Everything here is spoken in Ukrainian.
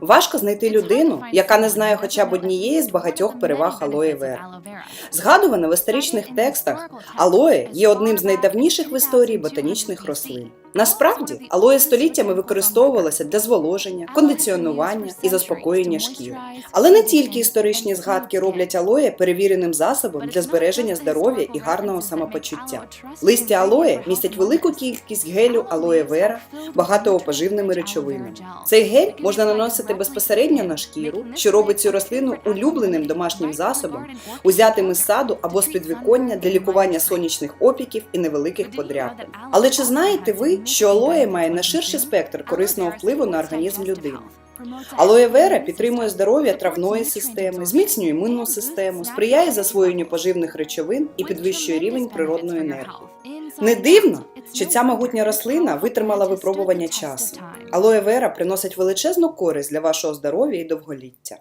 Важко знайти людину, яка не знає хоча б однієї з багатьох переваг алоє вера. Згадувано в історичних текстах, алоє є одним з найдавніших в історії ботанічних рослин. Насправді, алоє століттями використовувалося для зволоження, кондиціонування і заспокоєння шкіри. Але не тільки історичні згадки роблять алоє перевіреним засобом для збереження здоров'я і гарного самопочуття. Листя алоє містять велику кількість гелю алоє вера, багатого поживними речовинами. Цей гель можна наносити безпосередньо на шкіру, що робить цю рослину улюбленим домашнім засобом, узятим із саду або з підвіконня для лікування сонячних опіків і невеликих подряпин. Але чи знаєте ви, що алоє має найширший спектр корисного впливу на організм людини? Алоє вера підтримує здоров'я травної системи, зміцнює імунну систему, сприяє засвоєнню поживних речовин і підвищує рівень природної енергії. Не дивно, що ця могутня рослина витримала випробування часу. Алоє вера приносить величезну користь для вашого здоров'я і довголіття.